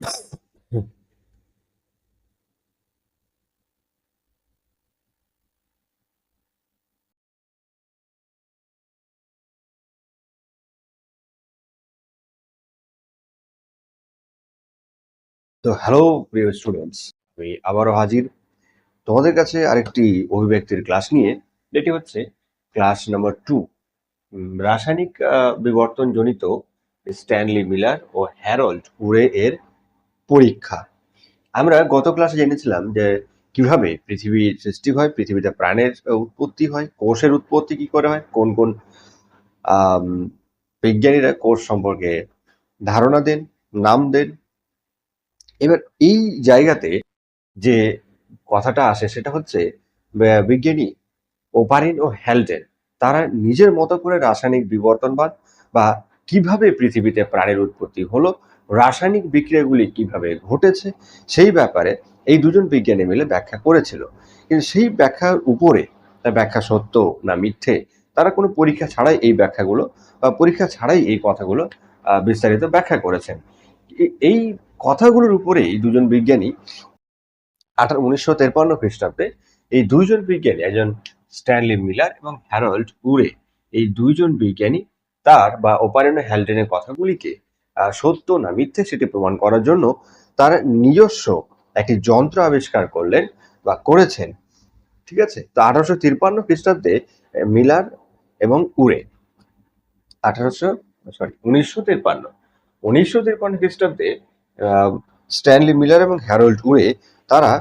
তো হ্যালো প্রিয় স্টুডেন্টস আমি আবারও হাজির। তোমাদের কাছে আরেকটি অভিব্যক্তির ক্লাস নিয়ে, যেটি হচ্ছে ক্লাস নাম্বার টু রাসায়নিক বিবর্তনজনিত স্ট্যানলি মিলার ও হ্যারল্ড উরে এর পরীক্ষা। আমরা গত ক্লাসে জেনেছিলাম যে কীভাবে পৃথিবীর সৃষ্টি হয়, পৃথিবীতে প্রাণের উৎপত্তি হয়, কোষের উৎপত্তি কি করে হয়, কোন কোন বিজ্ঞানীরা কোষ সম্পর্কে ধারণা দেন, নাম দেন। এবার এই জায়গাতে যে কথাটা আসে সেটা হচ্ছে বিজ্ঞানী ওপারিন ও হ্যালডেন তারা নিজের মতো করে রাসায়নিক বিবর্তনবাদ বা কীভাবে পৃথিবীতে প্রাণের উৎপত্তি হলো রাসায়নিক বিক্রিয়াগুলি কীভাবে ঘটেছে সেই ব্যাপারে এই দুজন বিজ্ঞানী মিলে ব্যাখ্যা করেছিল। কিন্তু সেই ব্যাখ্যার উপরে ব্যাখ্যা সত্য না মিথ্যে, তারা কোনো পরীক্ষা ছাড়াই এই ব্যাখ্যাগুলো বা পরীক্ষা ছাড়াই এই কথাগুলো বিস্তারিত ব্যাখ্যা করেছেন। এই কথাগুলোর উপরে এই দুজন বিজ্ঞানী আঠারো উনিশশো তেপান্ন খ্রিস্টাব্দে এই দুইজন বিজ্ঞানী, একজন স্ট্যানলি মিলার এবং হ্যারল্ড উরে, এই দুইজন বিজ্ঞানী তার বা ওপারেনো হ্যালডেনের কথাগুলিকে সত্য না মিথ্যে সেটি প্রমাণ করার জন্য তার নিজস্ব একটি যন্ত্র আবিষ্কার করলেন বা করেছেন। ঠিক আছে? তো আঠারোশো তিপ্পান্ন খ্রিস্টাব্দে মিলার এবং উড়ে আঠারোশো সরি উনিশশো তিপ্পান্ন উনিশশো তিপ্পান্ন খ্রিস্টাব্দে স্ট্যানলি মিলার এবং হ্যারোল্ড উড়ে তারা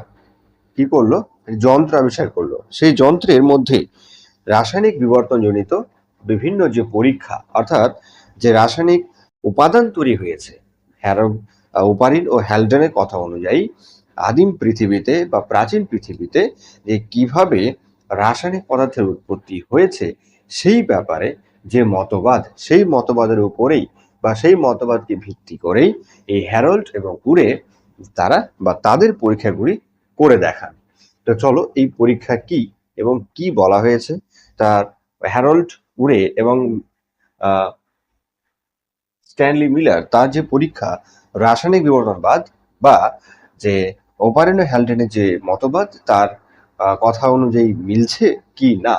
কি করল? যন্ত্র আবিষ্কার করল। সেই যন্ত্রের মধ্যে রাসায়নিক বিবর্তনজনিত বিভিন্ন যে পরীক্ষা, অর্থাৎ যে রাসায়নিক উপাদান তৈরি হয়েছে। হ্যারো ওপারিন ও হ্যালডেনের কথা অনুযায়ী আদিম পৃথিবীতে বা প্রাচীন পৃথিবীতে যে কীভাবে রাসায়নিক পদার্থের উৎপত্তি হয়েছে, সেই ব্যাপারে যে মতবাদ, সেই মতবাদের উপরেই বা সেই মতবাদকে ভিত্তি করেই এই হ্যারল্ড এবং উড়ে তারা বা তাদের পরীক্ষাগুলি করে দেখান। তো চলো, এই পরীক্ষা কি এবং কি বলা হয়েছে? তার হ্যারল্ড উড়ে এবং স্ট্যানলি মিলার তার যে পরীক্ষা, রাসায়নিক বিবর্তনবাদ বা যে ওপারেনো হ্যালডেনের যে মতবাদ, তার কথা অনুযায়ী মিলছে কি না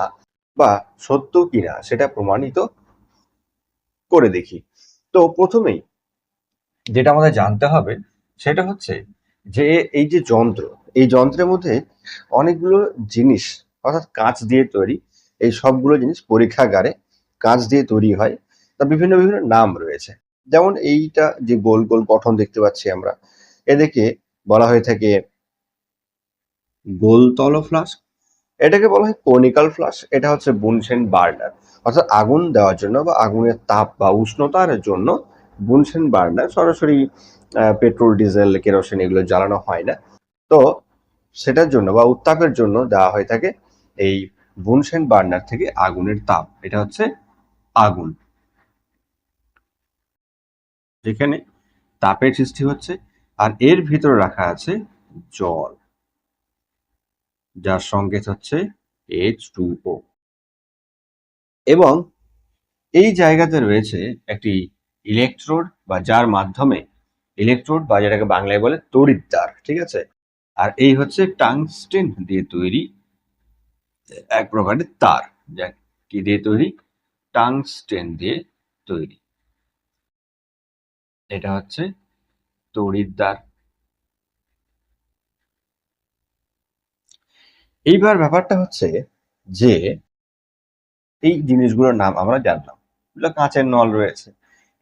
বা সত্য কি না, সেটা প্রমাণিত করে দেখি। তো প্রথমেই যেটা আমাদের জানতে হবে, সেটা হচ্ছে যে এই যে যন্ত্র, এই যন্ত্রের মধ্যে অনেকগুলো জিনিস, অর্থাৎ কাঁচ দিয়ে তৈরি, এই সবগুলো জিনিস পরীক্ষাগারে কাঁচ দিয়ে তৈরি হয়, তা বিভিন্ন বিভিন্ন নাম রয়েছে। যেমন এইটা যে গোল গোল গঠন দেখতে পাচ্ছি আমরা এদেরকে বলা হয়ে থাকে গোলতল ফ্লাস্ক। এটাকে বলা হয় কনিক্যাল ফ্লাস্ক এটা হচ্ছে বুনসেন বার্নার। অর্থাৎ আগুন দেওয়ার জন্য বা আগুনের তাপ বা উষ্ণতার জন্য বুনসেন বার্নার সরাসরি পেট্রোল ডিজেল কেরোসিন এগুলো জ্বালানো হয় না। তো সেটার জন্য বা উত্তাপের জন্য দেওয়া হয়ে থাকে এই বুনসেন বার্নার থেকে আগুনের তাপ। এটা হচ্ছে আগুন। যেখানে তাপের সৃষ্টি হচ্ছে আর এর ভিতরে রাখা আছে জল, যার সংকেত হচ্ছে এইচ টু ও এবং এই জায়গাতে রয়েছে একটি ইলেকট্রোড বা যার মাধ্যমে ইলেকট্রোড বা যেটাকে বাংলায় বলে তড়িৎদ্বার ঠিক আছে? আর এই হচ্ছে টাংস্টেন দিয়ে তৈরি এক প্রকারের তার যা কি দিয়ে তৈরি টাংস্টেন দিয়ে তৈরি। এটা হচ্ছে তড়িৎদ্বার এইবার ব্যাপারটা হচ্ছে যে এই জিনিসগুলোর নাম আমরা জানলাম। কাঁচের নল রয়েছে।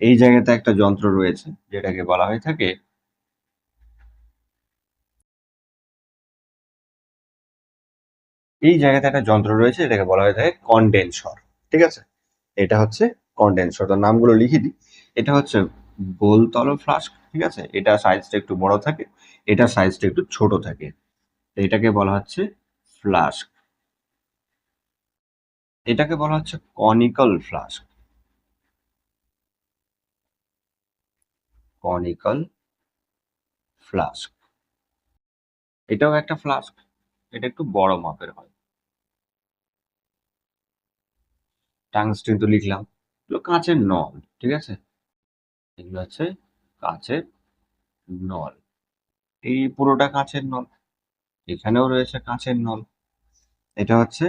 এই জায়গাতে একটা যন্ত্র রয়েছে, যেটাকে বলা হয়ে থাকে এই জায়গাতে একটা যন্ত্র রয়েছে এটাকে বলা হয়ে থাকে কন্ডেনসর। ঠিক আছে? এটা হচ্ছে কন্ডেনসর। তার নামগুলো লিখে দিই। এটা হচ্ছে গোলতল ফ্লাস্ক ঠিক আছে? এটা সাইজটা একটু বড় থাকে, এটা সাইজটা একটু ছোট থাকে। এটাকে বলা হচ্ছে ফ্লাস্ক এটাকে বলা হচ্ছে কনিক্যাল ফ্লাস্ক কনিক্যাল ফ্লাস্ক এটাও একটা ফ্লাস্ক এটা একটু বড় মাপের হয়। টাংস্টেন তো লিখলাম কাঁচের নল, ঠিক আছে? এগুলো হচ্ছে কাঁচের নল। এই পুরোটা কাঁচের নল। এখানেও রয়েছে কাঁচের নল। এটা হচ্ছে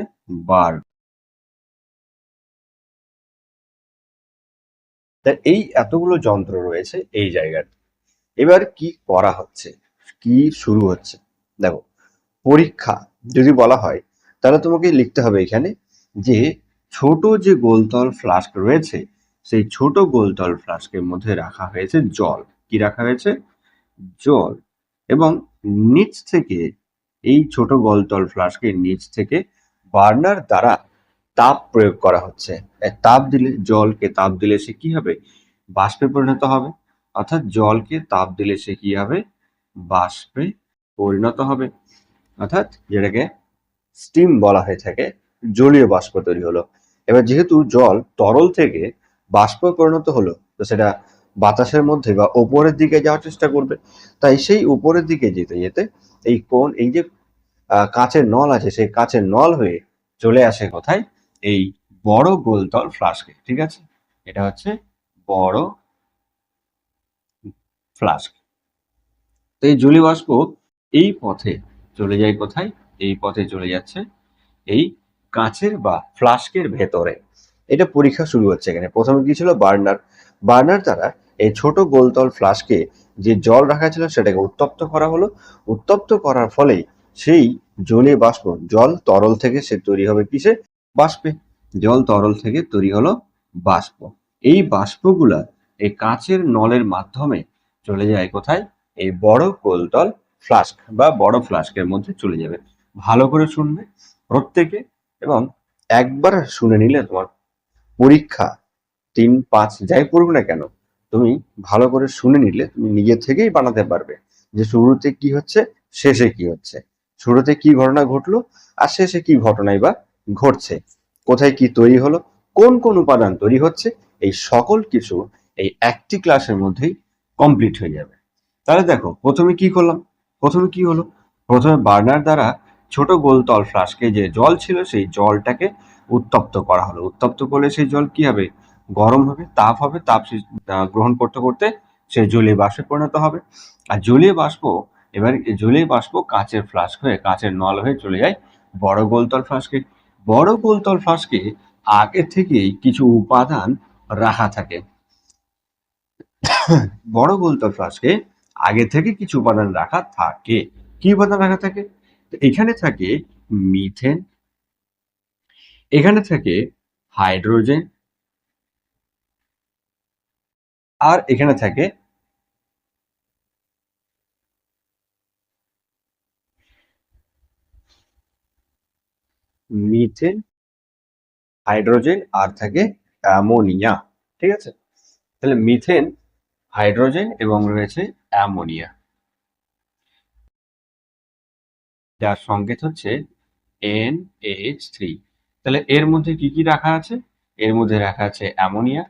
বার এই এতগুলো যন্ত্র রয়েছে এই জায়গাতে এবার কি করা হচ্ছে? কি শুরু হচ্ছে? দেখো, পরীক্ষা যদি বলা হয়, তাহলে তোমাকে লিখতে হবে এখানে যে ছোট যে গোলতল ফ্লাস্ক রয়েছে সেই ছোট গোলতল ফ্লাস্কের মধ্যে রাখা হয়েছে জল। কি রাখা হয়েছে? জল। এবং নিচ থেকে এই ছোট গোলতল ফ্লাস্কের নিচ থেকে বার্নার দ্বারা তাপ প্রয়োগ করা হচ্ছে। তাপ দিলে, জলকে তাপ দিলে সে কি হবে? বাষ্পে পরিণত হবে। অর্থাৎ জলকে তাপ দিলে সে কি হবে? বাষ্পে পরিণত হবে। অর্থাৎ যেটাকে স্টিম বলা হয়ে থাকে, জলীয় বাষ্প তৈরি হলো। এবার যেহেতু জল তরল থেকে বাষ্প পরিণত হলো, তো সেটা বাতাসের মধ্যে বা ওপরের দিকে যাওয়ার চেষ্টা করবে। তাই সেই উপরের দিকে যেতে যেতে এই কোন এই যে কাঁচের নল আছে, সেই কাঁচের নল হয়ে চলে আসে কোথায়? এই বড় গোলতল ফ্লাস্কে, ঠিক আছে? এটা হচ্ছে বড় ফ্লাস্ক। তো এই জলীয় বাষ্প এই পথে চলে যায় কোথায়? এই পথে চলে যাচ্ছে এই কাঁচের বা ফ্লাস্কের ভেতরে। এটা পরীক্ষা শুরু হচ্ছে এখানে। প্রথমে কি ছিল? বার্নার। বার্নার দ্বারা এই ছোট গোলতল ফ্লাস্কে যে জল রাখা ছিল সেটাকে উত্তপ্ত করা হলো। উত্তপ্ত করার ফলে সেই জলীয় বাষ্প, জল তরল থেকে সে তৈরি হবে কিসে? বাষ্পে। জল তরল থেকে তৈরি হলো বাষ্প। এই বাষ্পগুলা এই কাঁচের নলের মাধ্যমে চলে যায় কোথায়? এই বড় গোলতল ফ্লাস্ক বা বড় ফ্লাস্কের মধ্যে চলে যাবে। ভালো করে শুনবে প্রত্যেকে এবং একবার শুনে নিলে তোমার পরীক্ষা, তিন, পাঁচ, যাই পড়বে না কেন, তুমি ভালো করে শুনে নিলে তুমি নিজে থেকেই বানাতে পারবে যে শুরুতে কি হচ্ছে, শেষে কি হচ্ছে। শুরুতে কি ঘটনা ঘটলো আর শেষে কি ঘটনাই বা ঘটছে। কোথায় কি তৈরি হলো, কোন কোন উপাদান তৈরি হচ্ছে, এই সকল কিছু এই একটি ক্লাসের মধ্যেই কমপ্লিট হয়ে যাবে। তাহলে দেখো, প্রথমে কি করলাম? প্রথমে কি হলো? প্রথমে বার্নার দ্বারা ছোট গোলতল ফ্লাস্কে যে জল ছিল সেই জলটাকে উত্তপ্ত করা হলো। উত্তপ্ত করলে সেই জল কি হবে? গরম হবে, তাপ হবে, তাপ গ্রহণ করতে করতে সে জলীয় বাষ্পে পরিণত হবে। আর জলীয় বাষ্প, এবার জলীয় বাষ্প কাঁচের ফ্লাস্ক হয়ে, কাঁচের নল হয়ে চলে যায় বড় গোলতল ফ্লাস্কে বড় গোলতল ফ্লাস্কে আগে থেকেই কিছু উপাদান রাখা থাকে। বড় গোলতল ফ্লাস্কে আগে থেকে কিছু উপাদান রাখা থাকে। কি উপাদান রাখা থাকে? এখানে থাকে মিথেন এখানে থাকে হাইড্রোজেন, আর এখানে থাকে মিথেন, হাইড্রোজেন, আর থাকে অ্যামোনিয়া, ঠিক আছে? তাহলে মিথেন, হাইড্রোজেন এবং রয়েছে অ্যামোনিয়া। যার সংকেত হচ্ছে এন এইচ থ্রি তাহলে এর মধ্যে কি কি রাখা আছে? এর মধ্যে রাখা আছে অ্যামোনিয়া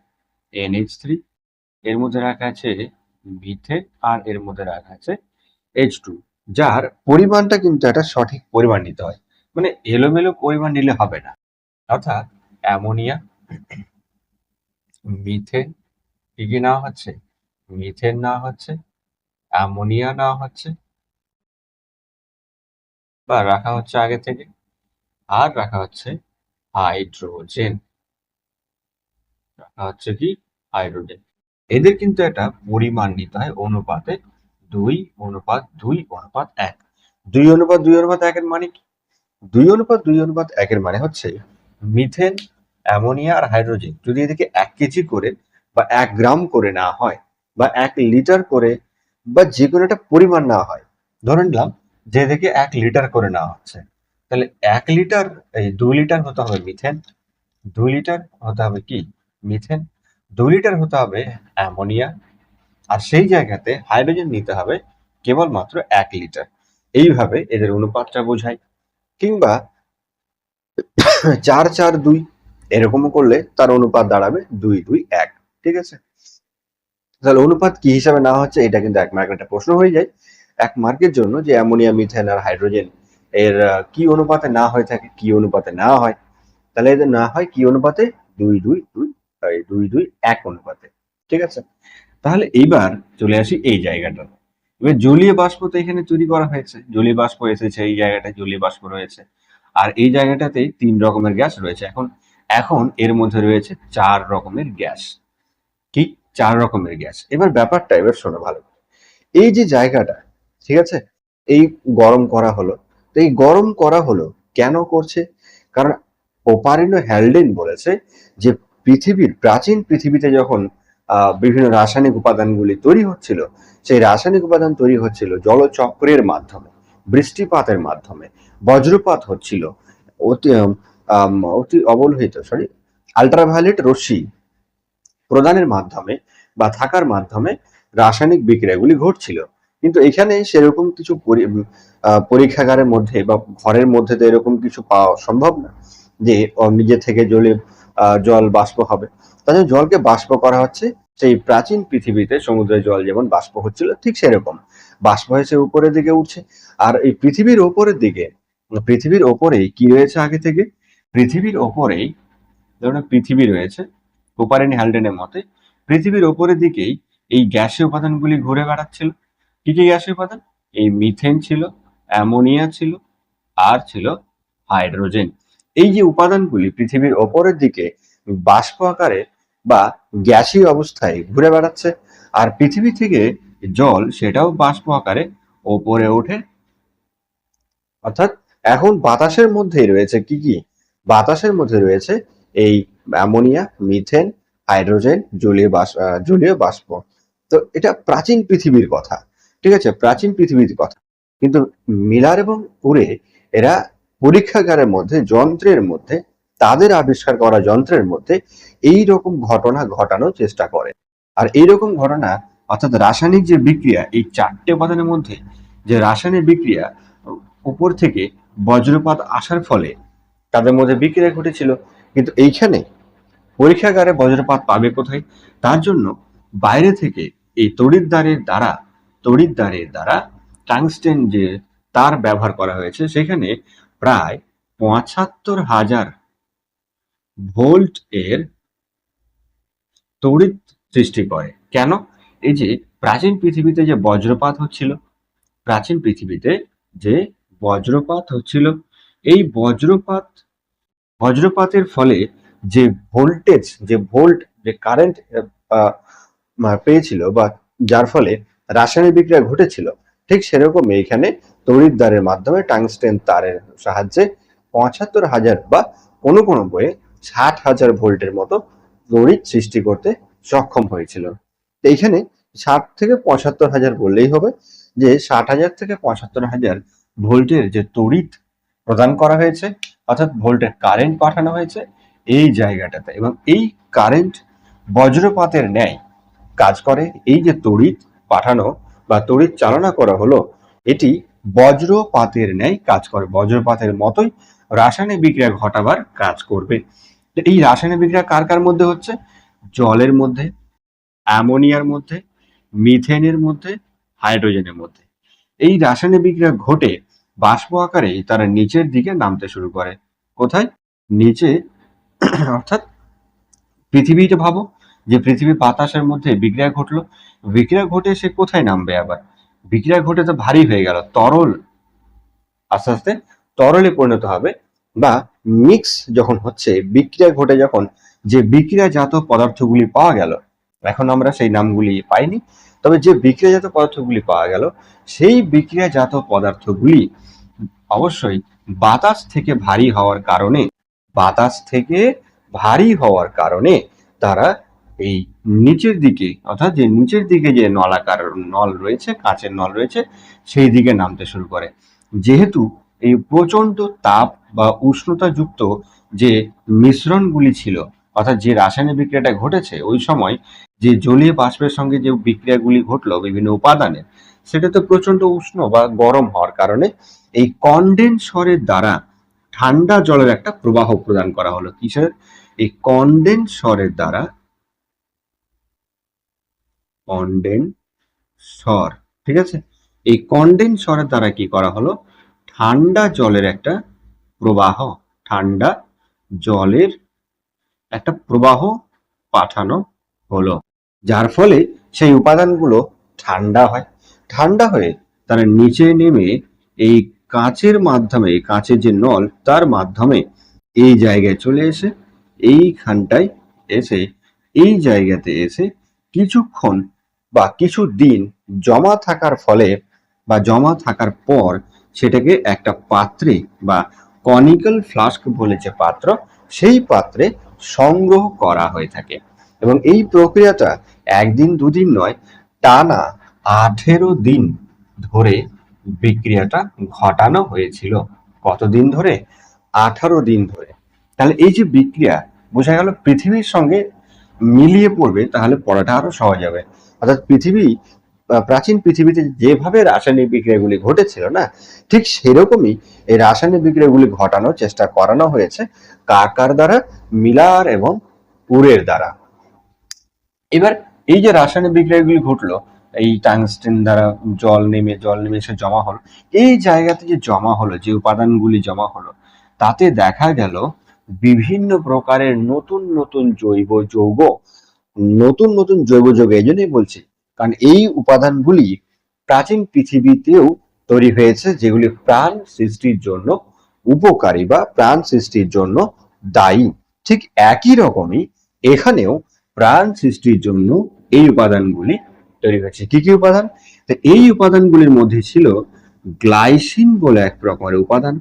এন এইচ থ্রি, এর মধ্যে রাখা আছে মিথেন আর এর মধ্যে রাখা আছে এইচ টু, যার পরিমাণটা কিন্তু একটা সঠিক পরিমাণ নিতে হয়। মানে এলোমেলো পরিমাণ নিলে হবে না। অর্থাৎ অ্যামোনিয়া মিথেন কি কি নেওয়া হচ্ছে? মিথেন নেওয়া হচ্ছে, অ্যামোনিয়া নেওয়া হচ্ছে, বা রাখা হচ্ছে আগে থেকে, আর রাখা হচ্ছে হাইড্রোজেন। হচ্ছে কি? হাইড্রোজেন। এদের কিন্তু একটা পরিমাণ নিতে হয় অনুপাতে দুই অনুপাত দুই অনুপাত এক। দুই অনুপাত দুই অনুপাত একের মানে কি? দুই অনুপাত দুই অনুপাত একের মানে হচ্ছে মিথেন, অ্যামোনিয়া আর হাইড্রোজেন। যদি এদিকে এক কেজি করে বা এক গ্রাম করে নেওয়া হয় বা এক লিটার করে বা যে কোনো একটা পরিমাণ নেওয়া হয়, ধরে নিলাম যে দিকে এক লিটার করে নেওয়া হচ্ছে। তাহলে এক লিটার, এই দুই লিটার হতে হবে মিথেন দুই লিটার হতে হবে কি? মিথেন দুই লিটার হতে হবে অ্যামোনিয়া, আর সেই জায়গাতে হাইড্রোজেন নিতে হবে কেবলমাত্র এক লিটার। এইভাবে এদের অনুপাতটা বোঝায় কিংবা চার চার দুই এরকমও করলে তার অনুপাত দাঁড়াবে দুই দুই এক, ঠিক আছে? তাহলে অনুপাত কি হিসাবে না হচ্ছে? এটা কিন্তু এক মার্কের একটা প্রশ্ন হয়ে যায়। এক মার্কের জন্য যে অ্যামোনিয়া, মিথেন আর হাইড্রোজেন এর কি অনুপাতে না হয়ে থাকে, কি অনুপাতে না হয়, তাহলে এদের না হয় কি অনুপাতে? দুই দুই দুই দুই দুই, এক অনুপাতে। ঠিক আছে? তাহলে এইবার চলে আসি এই জায়গাটা। এবার জলীয় বাষ্প তো এখানে তৈরি করা হয়েছে। জলীয় বাষ্প এসেছে, এই জায়গাটায় জলীয় বাষ্প রয়েছে। আর এই জায়গাটাতে তিন রকমের গ্যাস রয়েছে। এখন এখন এর মধ্যে রয়েছে চার রকমের গ্যাস। কি? চার রকমের গ্যাস। এবার ব্যাপারটা এবার শোনো ভালো এই যে জায়গাটা, ঠিক আছে? এই গরম করা হলো তো এই গরম করা হলো কেন করছে? কারণ ওপারিনো হ্যালডেন বলেছে যে পৃথিবীর, প্রাচীন পৃথিবীতে যখন বিভিন্ন রাসায়নিক উপাদানগুলি তৈরি হচ্ছিল, সেই রাসায়নিক উপাদান তৈরি হচ্ছিল জলচক্রের মাধ্যমে, বৃষ্টিপাতের মাধ্যমে, বজ্রপাত হচ্ছিল, অতি অতি অবলোহিত সরি আল্ট্রাভায়োলেট রশ্মি প্রদানের মাধ্যমে বা থাকার মাধ্যমে রাসায়নিক বিক্রিয়াগুলি ঘটছিল। কিন্তু এখানে সেরকম কিছু পরি- পরীক্ষাগারের মধ্যে বা ঘরের মধ্যে তো এরকম কিছু পাওয়া সম্ভব না যে নিজে থেকে জলে জল বাষ্প হবে। জন্য জলকে বাষ্প করা হচ্ছে, সেই প্রাচীন পৃথিবীতে সমুদ্রের জল যেমন বাষ্প হচ্ছিল, ঠিক সেরকম। বাষ্প হয়েছে উপরের দিকে উঠছে। আর এই পৃথিবীর ওপরের দিকে, পৃথিবীর ওপরেই কি রয়েছে আগে থেকে? পৃথিবীর ওপরেই, ধরুন পৃথিবী রয়েছে কোপারেনি হ্যালডেনের মতে, পৃথিবীর ওপরের দিকেই এই গ্যাসীয় উপাদানগুলি ঘুরে বেড়াচ্ছিল। কি কি গ্যাসের উপাদান? এই মিথেন ছিল অ্যামোনিয়া ছিল, আর ছিল হাইড্রোজেন এই যে উপাদানগুলি পৃথিবীর ওপরের দিকে বাষ্প আকারে বা গ্যাসীয় অবস্থায় ঘুরে বেড়াচ্ছে, আর পৃথিবী থেকে জল সেটাও বাষ্প আকারে ওপরে ওঠে। অর্থাৎ এখন বাতাসের মধ্যেই রয়েছে কি কি? বাতাসের মধ্যে রয়েছে এই অ্যামোনিয়া মিথেন হাইড্রোজেন জলীয় বাষ্প জলীয় বাষ্প। তো এটা প্রাচীন পৃথিবীর কথা। ঠিক আছে, প্রাচীন পৃথিবীর কথা। কিন্তু মিলার এবং উরে, এরা পরীক্ষাগারের মধ্যে, যন্ত্রের মধ্যে, তাদের আবিষ্কার করা যন্ত্রের মধ্যে এই রকম ঘটনা ঘটানোর চেষ্টা করে। আর এই রকম ঘটনা, অর্থাৎ রাসায়নিক যে বিক্রিয়া, এই চারটে উপাদানের মধ্যে, যে রাসায়নিক বিক্রিয়া, উপর থেকে বজ্রপাত আসার ফলে তাদের মধ্যে বিক্রিয়া ঘটেছিল। কিন্তু এইখানে পরীক্ষাগারে বজ্রপাত পাবে কোথায়? তার জন্য বাইরে থেকে এই তড়িৎদ্বারের দ্বারা তড়িৎদ্বারের দ্বারা টাংস্টেন যে তার ব্যবহার করা হয়েছে, সেখানে প্রায় পঁচাত্তর হাজার ভোল্ট এর তড়িৎ সৃষ্টি করে। কেন? এই যে প্রাচীন পৃথিবীতে যে বজ্রপাত হচ্ছিল, প্রাচীন পৃথিবীতে যে বজ্রপাত হচ্ছিল, এই বজ্রপাত, বজ্রপাতের ফলে যে ভোল্টেজ, যে ভোল্ট, যে কারেন্ট পেয়েছিল বা যার ফলে রাসায়নিক বিক্রিয়া ঘটেছিল। ঠিক সেরকম এইখানে তড়িৎদ্বারের মাধ্যমে টাংস্টেন তারের সাহায্যে পঁচাত্তর হাজার বা কোনো কোনো বইয়ে ষাট হাজার ভোল্টের মতো তড়িৎ সৃষ্টি করতে সক্ষম হয়েছিল। এইখানে ষাট থেকে পঁচাত্তর হাজার বললেই হবে যে ষাট হাজার থেকে পঁচাত্তর হাজার ভোল্টের যে তড়িৎ প্রদান করা হয়েছে, অর্থাৎ ভোল্টের কারেন্ট পাঠানো হয়েছে এই জায়গাটাতে এবং এই কারেন্ট বজ্রপাতের ন্যায় কাজ করে। এই যে তড়িৎ পাঠানো বা তড়িৎ চালনা করা হলো, এটি বজ্রপাতের ন্যায় কাজ করে। বজ্রপাতের মতোই রাসায়নিক বিক্রিয়া ঘটাবার কাজ করবে। এই রাসায়নিক বিক্রিয়া কার কার মধ্যে হচ্ছে? জলের মধ্যে, অ্যামোনিয়ার মধ্যে, মিথেনের মধ্যে, হাইড্রোজেনের মধ্যে। এই রাসায়নিক বিক্রিয়া ঘটে বাষ্প আকারে তারা নিচের দিকে নামতে শুরু করে। কোথায়? নিচে, অর্থাৎ পৃথিবীটা ভাবো যে পৃথিবী বাতাসের মধ্যে বিক্রিয়া ঘটলো, বিক্রিয়া ঘটে সে কোথায় নামবে আবার? বিক্রিয়া ঘটে তো ভারী হয়ে গেল, তরল। আস্তে আস্তে তরলে পরিণত হবে বা মিক্স যখন হচ্ছে, বিক্রিয়া ঘটে যখন যে বিক্রিয়াজাত পদার্থগুলি পাওয়া গেল, এখন আমরা সেই নামগুলি পাইনি, তবে যে বিক্রিয়াজাত পদার্থগুলি পাওয়া গেল, সেই বিক্রিয়াজাত পদার্থগুলি অবশ্যই বাতাস থেকে ভারী হওয়ার কারণে, বাতাস থেকে ভারী হওয়ার কারণে তারা এই নিচের দিকে, অর্থাৎ যে নিচের দিকে যে নলাকার নল রয়েছে, কাঁচের নল রয়েছে, সেই দিকে নামতে শুরু করে। যেহেতু এই প্রচণ্ড তাপ বা উষ্ণতাযুক্ত যে মিশ্রণগুলি ছিল, অর্থাৎ যে রাসায়নিক বিক্রিয়াটা ঘটেছে, ওই সময় যে জলীয় বাষ্পের সঙ্গে যে বিক্রিয়াগুলি ঘটলো বিভিন্ন উপাদানের, সেটা তো প্রচণ্ড উষ্ণ বা গরম হওয়ার কারণে এই কন্ডেনসরের দ্বারা ঠান্ডা জলের একটা প্রবাহ প্রদান করা হলো। কিসের? এই কন্ডেনসরের দ্বারা কন্ডেনসর ঠিক আছে? এই কন্ডেনসরের দ্বারা কি করা হলো? ঠান্ডা জলের একটা প্রবাহ, ঠান্ডা জলের একটা প্রবাহ পাঠানো হলো। যার ফলে সেই উপাদানগুলো ঠান্ডা হয়। ঠান্ডা হয়ে তারা নিচে নেমে এই কাঁচের মাধ্যমে, কাঁচের যে নল, তার মাধ্যমে এই জায়গায় চলে এসে, এইখানটায় এসে, এই জায়গাতে এসে কিছুক্ষণ বা কিছু দিন জমা থাকার ফলে বা জমা থাকার পর সেটাকে একটা পাত্রে বা কনিক্যাল ফ্লাস্ক বলে যে পাত্র, সেই পাত্রে সংগ্রহ করা হয়ে থাকে। এবং এই প্রক্রিয়াটা একদিন, দুদিন নয়, টানা আঠেরো দিন ধরে বিক্রিয়াটা ঘটানো হয়েছিল। কতদিন ধরে? আঠারো দিন ধরে। তাহলে এই যে বিক্রিয়া, বোঝা গেল পৃথিবীর সঙ্গে মিলিয়ে পড়বে, তাহলে পড়াটা আরও সহজ হবে। অর্থাৎ পৃথিবী প্রাচীন পৃথিবীতে যেভাবে রাসায়নিক বিক্রিয়াগুলি ঘটেছিল না, ঠিক সেরকমই এই রাসায়নিক বিক্রিয়াগুলি ঘটানোর চেষ্টা করানো হয়েছে কার কার দ্বারা? মিলার এবং উরের দ্বারা। এবার এই যে রাসায়নিক বিক্রিয়াগুলি ঘটলো, এই টাংস্টেন দ্বারা জল নেমে জল নেমে এসে জমা হলো, এই জায়গাতে যে জমা হলো, যে উপাদানগুলি জমা হলো, তাতে দেখা গেল বিভিন্ন প্রকারের নতুন নতুন জৈব যৌগ নতুন নতুন জৈব যৌগ এই জন্যই বলছি। কারণ এই উপাদানগুলি প্রাচীন পৃথিবীতেও তৈরি হয়েছে, যেগুলি প্রাণ সৃষ্টির জন্য উপকারী বা প্রাণ সৃষ্টির জন্য দায়ী। ঠিক একই রকমই এখানেও প্রাণ সৃষ্টির জন্য এই উপাদানগুলি তৈরি হয়েছে। কি কি উপাদান? তো এই উপাদানগুলির মধ্যে ছিল গ্লাইসিন বলে এক রকমের উপাদান।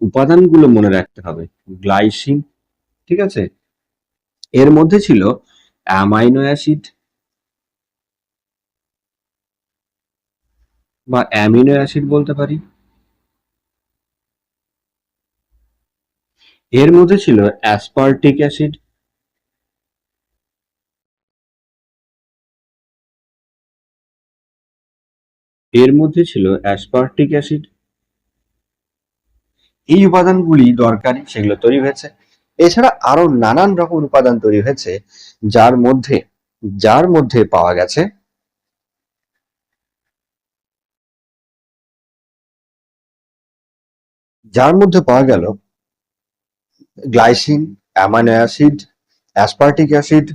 উপাদানগুলো মনে রাখতে হবে। গ্লাইসিন, ঠিক আছে? এর মধ্যে ছিল অ্যামাইনো অ্যাসিড বা অ্যামিনো অ্যাসিড বলতে পারি। এর মধ্যে ছিল অ্যাসপার্টিক অ্যাসিড। এর মধ্যে ছিল অ্যাসপার্টিক অ্যাসিড। এই উপাদানগুলি দরকারি, সেগুলো তৈরি হয়েছে। এছাড়া আরও নানান রকম উপাদান তৈরি হয়েছে, যার মধ্যে যার মধ্যে পাওয়া গেছে যার মধ্যে পাওয়া গেল glycine, amino acid, aspartic acid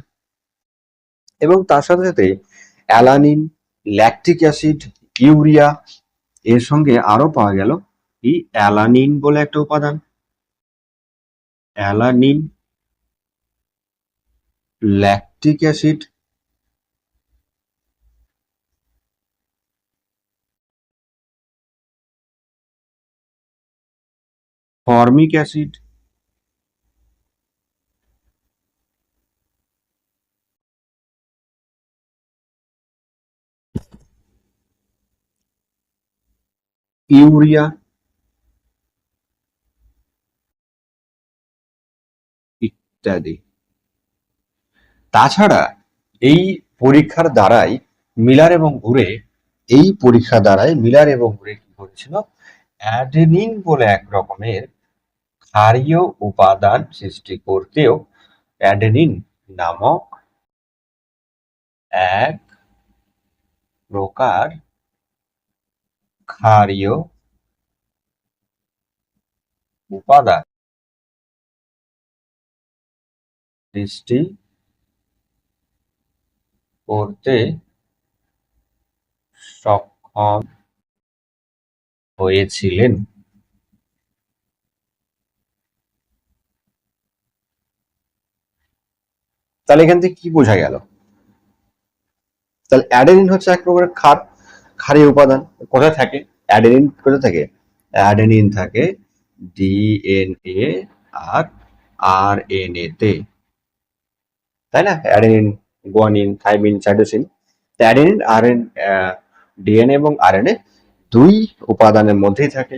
এবং তার সাথে সাথে অ্যালানিন, ল্যাকটিক অ্যাসিড, ইউরিয়া। এর সঙ্গে আরও পাওয়া গেল এই অ্যালানিন বলে একটা উপাদান। Alanine lactic acid formic acid urea ইত্যাদি। তাছাড়া এই পরীক্ষার দ্বারাই মিলার এবং ঘুরে এই পরীক্ষা দ্বারাই মিলার এবং ঘুরে কি করেছিল? অ্যাডেনিন বলে এক রকমের ক্ষারীয় উপাদান সৃষ্টি করতেও অ্যাডেনিন নামক এক প্রকার ক্ষারীয় উপাদান। সৃষ্টি করতে সক্ষম হয়েছিলেন। তাহলে এখান থেকে কি বোঝা গেল? তাহলে অ্যাডেনিন হচ্ছে এক প্রকারের ক্ষার ক্ষারীয় উপাদান। কোথায় থাকে? অ্যাডেনিন কোথায় থাকে? অ্যাডেনিন থাকে ডিএনএ আর আর আরএনএ তে। তাই না? Adenine guanine thymine cytosine adenine R DNA এবং আরএনএ দুই উপাদানের মধ্যেই থাকে।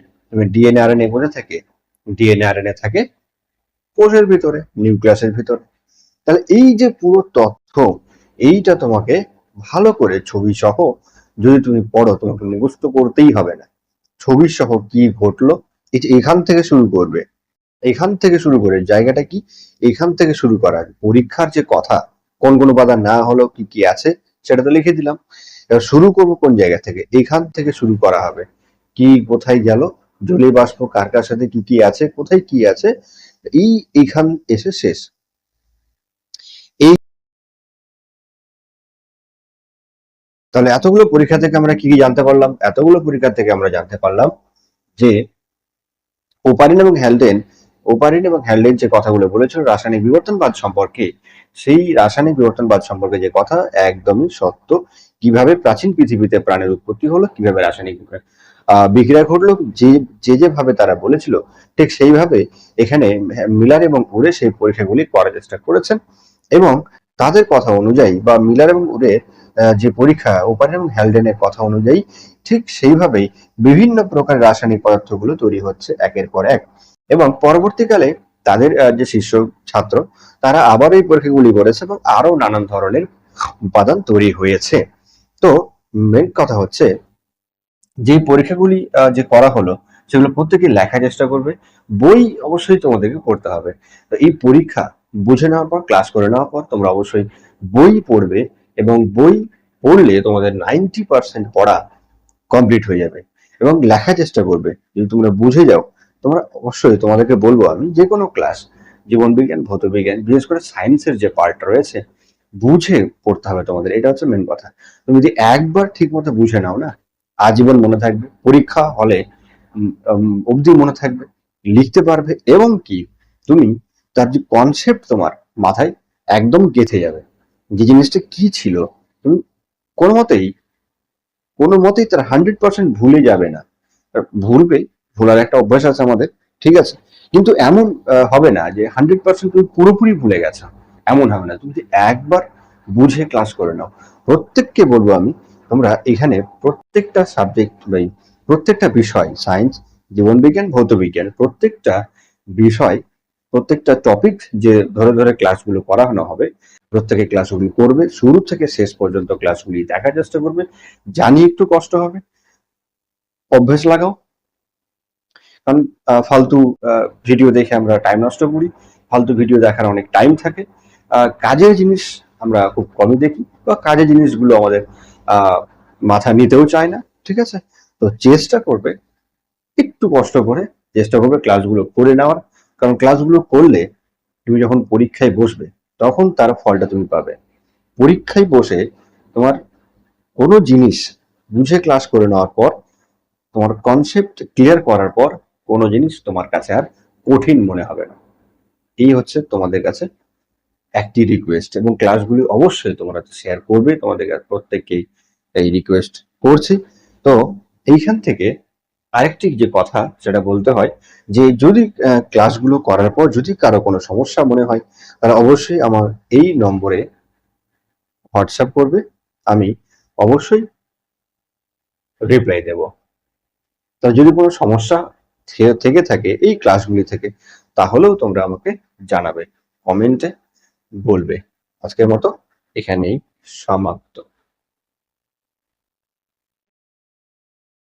ডিএনএ আরএনএ কোথায় থাকে ডিএনএ আরএনএ থাকে কোষের ভিতরে, নিউক্লিয়াসের ভিতরে। তাহলে এই যে পুরো তথ্য, এইটা তোমাকে ভালো করে ছবি সহ যদি তুমি পড়ো, তোমাকে মুখস্থ করতেই হবে না। ছবি সহ কি ঘটলো এখান থেকে শুরু করবে। এখান থেকে শুরু করে জায়গাটা কি? এখান থেকে শুরু করার পরীক্ষার যে কথা, কোন কোন উপাদান না হলো কি কি আছে, সেটা তো লিখে দিলাম। এবার শুরু করব কোন জায়গা থেকে? এখান থেকে শুরু করা হবে। কি, কোথায় গেল? জলীয় বাষ্প, কার কার সাথে কি কি আছে? কোথায় কি আছে? এই এইখান এসে শেষ। তাহলে এতগুলো পরীক্ষা থেকে আমরা কি কি জানতে পারলাম? এতগুলো পরীক্ষা থেকে আমরা জানতে পারলাম যে ওপারিন এবং হ্যালডেন ওপারিন এবং হ্যালডেন যে কথাগুলো বলেছিল রাসায়নিক বিবর্তনবাদ সম্পর্কে সেই রাসায়নিক বিবর্তনবাদ সম্পর্কে যে কথা একদমই সত্য। কীভাবে প্রাচীন পৃথিবীতে প্রাণের উৎপত্তি হলো কীভাবে রাসায়নিক বিক্রিয়া ঘটলো যে যে যেভাবে তারা বলেছিল ঠিক সেইভাবে এখানে মিলার এবং উড়ে সেই পরীক্ষাগুলি করার চেষ্টা করেছেন এবং তাদের কথা অনুযায়ী বা মিলার এবং আহ, যে পরীক্ষা ওপারেন এবং হ্যালডেনের কথা অনুযায়ী ঠিক সেইভাবেই বিভিন্ন প্রকার রাসায়নিক পদার্থগুলো তৈরি হচ্ছে একের পর এক। এবং পরবর্তীকালে তাদের যে শিষ্য ছাত্র, তারা আবার এই পরীক্ষাগুলি করেছে এবং আরও নানান ধরনের উপাদান তৈরি হয়েছে। তো মেন কথা হচ্ছে, যে পরীক্ষাগুলি যে করা হলো, সেগুলো প্রত্যেকে লেখার চেষ্টা করবে। বই অবশ্যই তোমাদেরকে পড়তে হবে। তো এই পরীক্ষা বুঝে নেওয়ার পর ক্লাস করে নেওয়ার পর, তোমরা অবশ্যই বই পড়বে এবং বই পড়লে তোমাদের নাইনটি পার্সেন্ট পড়া কমপ্লিট হয়ে যাবে এবং লেখার চেষ্টা করবে। যদি তোমরা বুঝে যাও তোমরা অবশ্যই তোমাদেরকে বলব আমি যে কোনো ক্লাস জীবন বিজ্ঞান, ভৌত বিজ্ঞান, বিশেষ করে সায়েন্সের যে পার্টটা রয়েছে, বুঝে পড়তে হবে তোমাদের, এটা হচ্ছে মেন কথা। তুমি যদি একবার ঠিক মতো বুঝে নাও না, আজীবন মনে থাকবে, পরীক্ষা হলে অবধি মনে থাকবে, লিখতে পারবে এবং কি, তুমি তার যে কনসেপ্ট তোমার মাথায় একদম গেঁথে যাবে। যে জিনিসটা কি ছিল, তুমি কোনো মতেই কোনো মতেই তার হান্ড্রেড পার্সেন্ট ভুলে যাবে না। ভুলবে ভুলার একটা অভ্যাস আছে আমাদের, ঠিক আছে? কিন্তু এমন হবে না যে হান্ড্রেড পার্সেন্ট তুমি পুরোপুরি ভুলে গেছো। এমন হবে না। তুমি যদি একবার বুঝে ক্লাস করে নাও। প্রত্যেককে বলব আমি, তোমরা এখানে প্রত্যেকটা সাবজেক্ট প্রত্যেকটা বিষয় সায়েন্স জীবনবিজ্ঞান ভৌত বিজ্ঞান প্রত্যেকটা বিষয়, প্রত্যেকটা টপিক যে ধরে ধরে ক্লাসগুলো করানো হবে, প্রত্যেকে ক্লাসগুলি করবে, শুরু থেকে শেষ পর্যন্ত ক্লাসগুলি দেখার চেষ্টা করবে জানি একটু কষ্ট হবে, অভ্যেস লাগাও কারণ ফালতু ভিডিও দেখে আমরা টাইম নষ্ট করি। ফালতু ভিডিও দেখার অনেক টাইম থাকে। কাজের জিনিস আমরা খুব কমই দেখি। বা কাজের জিনিসগুলো আমাদের মাথা নিতেও চায় না, ঠিক আছে? তো চেষ্টা করবে, একটু কষ্ট করে চেষ্টা করবে ক্লাসগুলো করে নেওয়ার। কারণ ক্লাসগুলো করলে তুমি যখন পরীক্ষায় বসবে, তখন তার ফলটা তুমি পাবে। পরীক্ষায় বসে তোমার কোনো জিনিস বুঝে ক্লাস করে নেওয়ার পর, তোমার কনসেপ্ট ক্লিয়ার করার পর কোনো জিনিস তোমার কাছে আর কঠিন মনে হবে না। এই হচ্ছে তোমাদের কাছে একটি রিকোয়েস্ট এবং ক্লাসগুলি অবশ্যই তোমরা শেয়ার করবে, তোমাদের প্রত্যেককেই এই রিকোয়েস্ট করছি। তো এইখান থেকে আরেকটি যে কথা সেটা বলতে হয় যে যদি ক্লাসগুলো করার পর যদি কারও কোনো সমস্যা মনে হয়, তাহলে অবশ্যই আমার এই নম্বরে হোয়াটসঅ্যাপ করবে, আমি অবশ্যই রিপ্লাই দেব। তা যদি কোনো সমস্যা থেকে থাকে, এই ক্লাসগুলি থেকে, তাহলেও তোমরা আমাকে জানাবে কমেন্টে বলবে। আজকের মতো এখানেই সমাপ্ত।